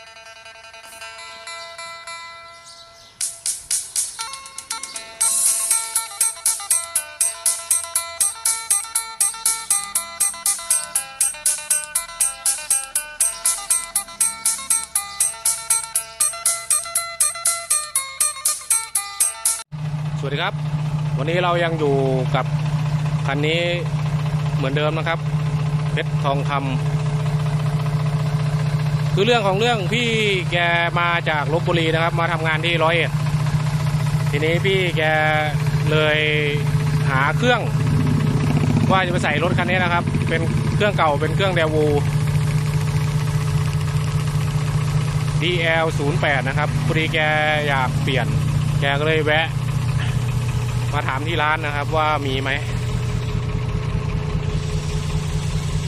สวัสดีครับ วันนี้เรายังอยู่กับคันนี้เหมือนเดิมนะครับเพชรทองคำ คือเรื่องของเรื่องพี่แกมาจากลบบุรีนะครับ มาทำงานที่ร้อยเอ็ดทีนี้พี่แกเลยหาเครื่อง ว่าจะไปใส่รถคันนี้นะครับ เป็นเครื่องเก่าเป็นเครื่องเดวู DL 0 8 นะครับพอดีแกอยากเปลี่ยน แกก็เลยแวะ มาถามที่ร้านนะครับว่ามีไหม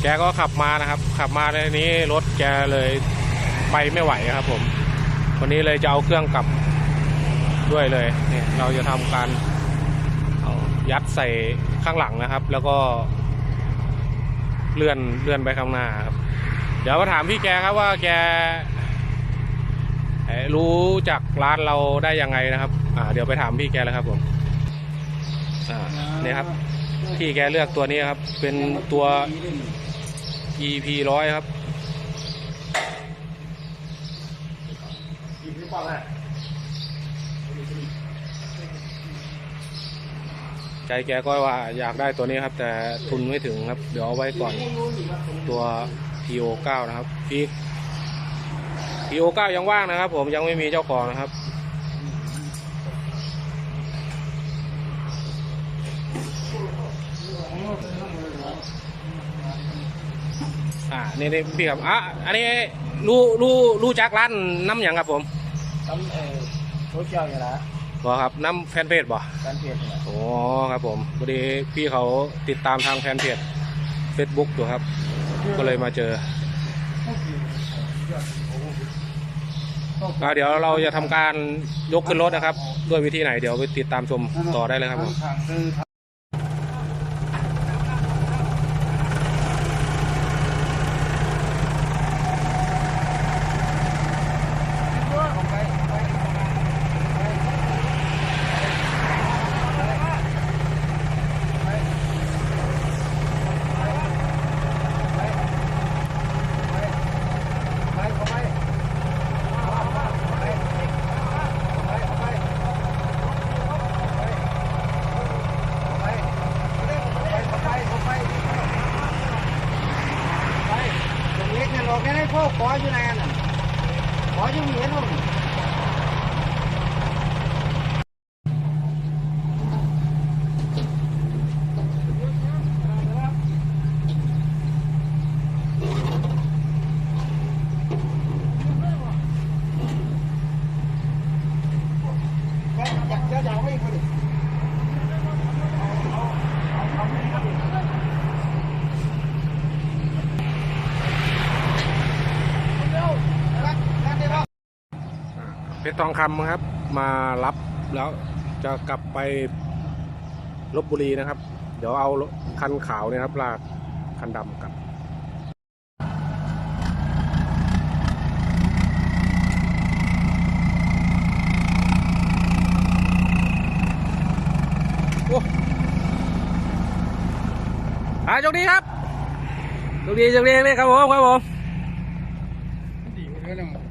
แกก็ขับมานะครับ ขับมาในนี้รถแกเลยไปไม่ไหวครับผม วันนี้เลยจะเอาเครื่องกลับด้วยเลยเนี่ยเราจะทำการเอายัดใส่ข้างหลังนะครับ แล้วก็เลื่อนเลื่อนไปข้างหน้าครับ เดี๋ยวมาถามพี่แกครับว่าแกรู้จากร้านเราได้ยังไงนะครับ อ่า เดี๋ยวไปถามพี่แกเลยครับผม อ่าเนี่ยครับ พี่แกเลือกตัวนี้ครับ เป็นตัว EP ร้อยครับใจแกก็ว่าอยากได้ตัวนี้ครับ แต่ทุนไม่ถึงครับ เดี๋ยวเอาไว้ก่อนตัว PO 9 นะครับพี PO 9 ยังว่างนะครับ ผมยังไม่มีเจ้าของนะครับ อ่านี่นี่พี่ครับอะอันนี้รู้รู้รู้จักร้านน้ำหยังครับผมทำเอ่อโซเชียลอย่างละบอครับน้ำแฟนเพจบ่แฟนเพจเนี่ยโอ้ครับผมพอดีพี่เขาติดตามทางแฟนเพจ Facebook อยู่ครับ ก็เลยมาเจออ่าเดี๋ยวเราจะทำการยกขึ้นรถนะครับ ด้วยวิธีไหนเดี๋ยวไปติดตามชมต่อได้เลยครับผมเล็กเนี่ยหลอกได้ให้พ่อ ขออยู่ไหนน่ะขออยู่เหมียนนู่น เพชรทองคำครับ มารับแล้วจะกลับไปลบบุรีนะครับ เดี๋ยวเอาคันขาวเนี่ยครับลากคันดำกลับโอ้อาโชคดีครับโชคดีโชคดีเลยครับผมครับผมดีเลยนะ